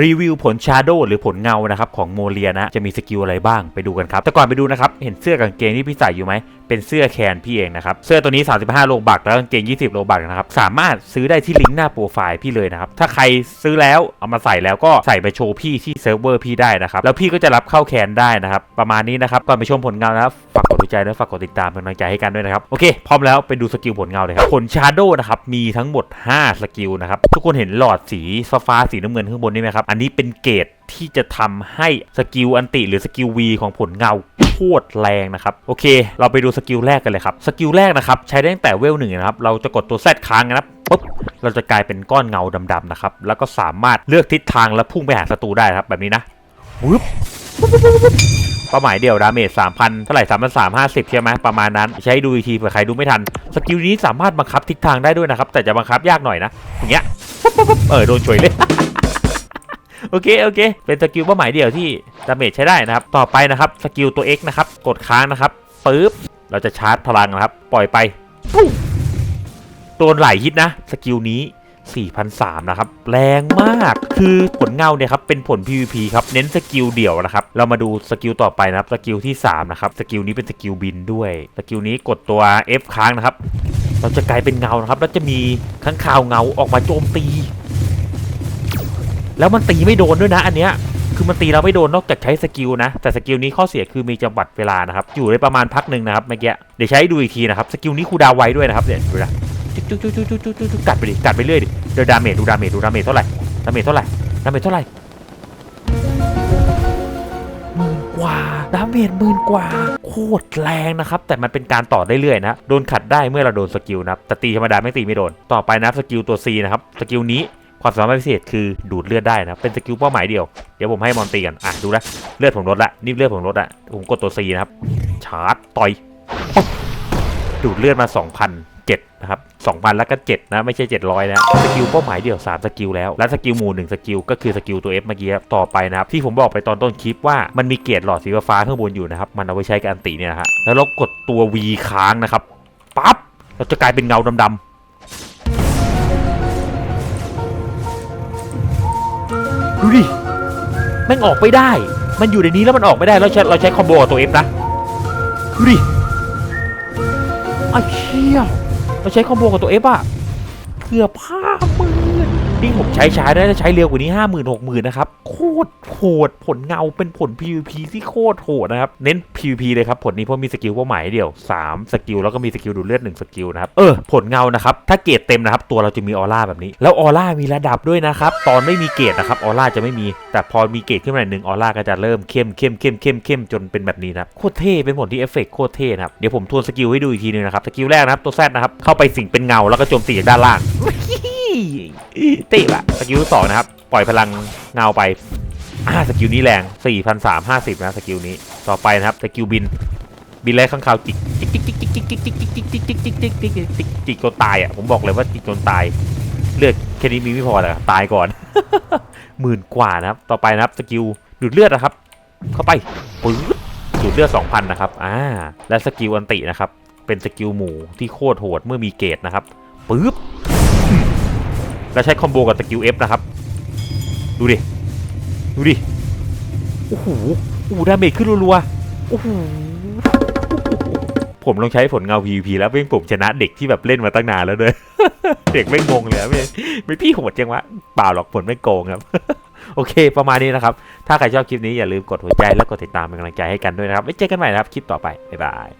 รีวิวผลชาโดหรือผลเงานะครับของโมเลียนะ จะมีสกิลอะไรบ้างไปดูกันครับ แต่ก่อนไปดูนะครับ เห็นเสื้อกางเกงที่พี่ใส่อยู่ไหม เป็นเสื้อแคนพี่เองนะครับ เสื้อตัวนี้ 35 โลบักแล้วกางเกง 20 โลบักนะครับ สามารถซื้อได้ที่ลิงก์หน้าโปรไฟล์พี่เลยนะครับ ถ้าใครซื้อแล้วเอามาใส่แล้วก็ใส่ไปโชว์พี่ที่เซิร์ฟเวอร์พี่ได้นะครับ แล้วพี่ก็จะรับเข้าแคนได้นะครับ ประมาณนี้นะครับ ก่อนไปชมผลเงานะครับ ฝากกดดูใจและฝากกดติดตามเป็นกำลังใจให้กันด้วยนะครับ โอเค พร้อมแล้วไปดูสกิลผลเงาเลยครับ ผลชาร์โดนะครับ มีทั้งหมด 5 สกิลนะครับ ทุกคนเห็นหลอดสีฟ้าสีน้ำเงินข้างบนนี่ไหมครับ อันนี้เป็นเกรดที่จะทำให้สกิลอันติหรือสกิล V ของผลเงาโคตรแรงนะครับโอเค เราไปดูสกิลแรกกันเลยครับสกิลแรกนะครับใช้ได้ตั้งแต่เวลหนึ่งนะครับเราจะกดตัว Z ค้างนะครับปุ๊บเราจะกลายเป็นก้อนเงาดำๆนะครับแล้วก็สามารถเลือกทิศทางและพุ่งไปหาศัตรูได้ครับแบบนี้นะวึบเป้าหมายเดียวดาเมจ3,000เท่าไหร่3,350ใช่ไหมประมาณนั้น ใช้ดูอีกทีเผื่อใครดูไม่ทัน สกิลนี้สามารถบังคับทิศทางได้ด้วยนะครับ แต่จะบังคับยากหน่อยนะอย่างเงี้ยเออโดนช่วยเลย โอเคโอเค เป็นสกิลเป้าหมายเดียวที่ดาเมจใช้ได้นะครับ ต่อไปนะครับสกิลตัว X นะครับ กดค้างนะครับปึ๊บเราจะชาร์จพลังนะครับ ปล่อยไปปุ๊บโดนหลายฮิตนะสกิลนี้4,003นะครับ แรงมาก คือผลเงาเนี่ยครับ เป็นผล PVP ครับ เน้นสกิลเดี่ยวนะครับ เรามาดูสกิลต่อไปนะครับ สกิลที่ 3 นะครับ สกิลนี้เป็นสกิลบินด้วย สกิลนี้กดตัว F ค้างนะครับ เราจะกลายเป็นเงานะครับ แล้วจะมีข้างคาวเงาออกมาโจมตี แล้วมันตีไม่โดนด้วยนะ อันเนี้ยคือมันตีเราไม่โดนนอกจากใช้สกิลนะ แต่สกิลนี้ข้อเสียคือมีจำกัดเวลานะครับ อยู่ได้ประมาณพักหนึ่งนะครับเมื่อกี้เดี๋ยวใช้ดูอีกทีนะครับสกิลนี้คูดาวไวด้วยนะครับเนี่ยดูนะจุ๊กจุ๊กจุ๊กจุ๊กจุ๊กจุ๊กจุ๊กกัดไปดิกัดไปเรื่อยดิเดี๋ยวดาเมจดูดาเมจดูดาเมจเท่าไหร่ดาเมจเท่าไหร่ดาเมจเท่าไหร่หมื่นกว่าดาเมจหมื่นกว่าโคตรแรงนะครับ แต่มันเป็นการต่อได้เรื่อยนะ โดนขัดได้เมื่อเราโดนสกิลนะครับแต่ตีธรรมดาไม่ตีไม่โดน ต่อไปนะสกิลตัว C นะครับ สกิลนี้ ความสามารถพิเศษคือดูดเลือดได้นะ เป็นสกิลเป้าหมายเดียว เดี๋ยวผมให้มอนตีกัน อะดูนะเลือดผมลดละ นี่เลือดผมลดละ ผมกดตัว C นะครับ ชาร์จต่อย ดูดเลือดมา 2,007นะครับ2,000แล้วก็7นะ ไม่ใช่ 700 นะ สกิลเป้าหมายเดียว 3 สกิลแล้ว และสกิลหมู่1สกิลก็คือสกิลตัว F เมื่อกี้ต่อไปนะครับ ที่ผมบอกไปตอนต้นคลิปว่ามันมีเกรดหลอดสีฟ้าข้างบนอยู่นะครับ มันเอาไว้ใช้กับอันติเนี่ยนะฮะ แล้วเรากดตัว V ค้างนะครับ ปั๊บ เราจะกลายเป็นเงาดำๆ แม่งออกไม่ได้ มันอยู่ในนี้แล้วมันออกไม่ได้เราใช้เราใช้คอมโบกับตัวเอฟนะดูดิไอ้เชี่ยเราใช้คอมโบกับตัวเอฟอะเกือบผ้ามือ นนี่ผมใช้ใช้ได้จะใช้เร็วกว่านี้ห้าหมื่นหกหมื่นนะครับ โคตรโหดผลเงาเป็นผล PVP ที่โคตรโหดนะครับ เน้น PVP เลยครับ ผลนี้เพราะมีสกิลเป้าหมายเดียว3สกิลแล้วก็มีสกิลดูเลือด1สกิลนะครับ เออ ผลเงานะครับ ถ้าเกรดเต็มนะครับ ตัวเราจะมีออร่าแบบนี้ แล้วออร่ามีระดับด้วยนะครับ ตอนไม่มีเกรดนะครับออร่าจะไม่มี แต่พอมีเกรดขึ้นมาหนึ่งออร่าก็จะเริ่มเข้มเข้มเข้มเข้มเข้มจนเป็นแบบนี้นะครับโคตรเท่เป็นผลที่เอฟเฟกโคตรเท่นะครับเดี๋ยวผมทวนสกิลให้ดูอีกทีนึงนะครับสกิลแรกนะครับตัวแซดนะครับเข้าไปสิงเป็นเงาแล้วก็โจมตีจากด้านล่าง เตะละสกิลที่สองนะครับ ปล่อยพลังเงาไปอ่าสกิลนี้แรง4,350นะสกิลนี้ต่อไปนะครับสกิลบิน บินไล่ข้างคาวจิกจิกจิกจิกจิกจิกจิกจิกจิกจิกจิกจิกจิกจิกจิกจิกจิกจิกจนตายอะผมบอกเลยว่าจิกจนตายเลือดแค่นี้มีไม่พอเลยตายก่อนหมื่นกว่านะครับ ต่อไปนะครับสกิลดูดเลือดนะครับ เข้าไปปื๊ดดูดเลือด2,000นะครับอ่าและสกิลอันตินะครับเป็นสกิลหมู่ที่โคตรโหดเมื่อมีเกตนะครับปึ๊บ แล้วใช้คอมโบกับสกิล F นะครับ ดูดิ ดูดิ โอ้โห โอ้โหดาเมจขึ้นรัวๆ โอ้โห ผมลองใช้ผลเงา PVP แล้วเพ่งผมชนะเด็กที่แบบเล่นมาตั้งนานแล้วด้วยเด็กไม่งงเลยไม่ไม่พี่โหดจังวะเปล่าหรอกผลไม่โกงครับโอเค ประมาณนี้นะครับ ถ้าใครชอบคลิปนี้อย่าลืมกดหัวใจและกดติดตามเป็นกำลังใจให้กันด้วยนะครับไว้เจอกันใหม่นะครับ คลิปต่อไป บ๊ายบาย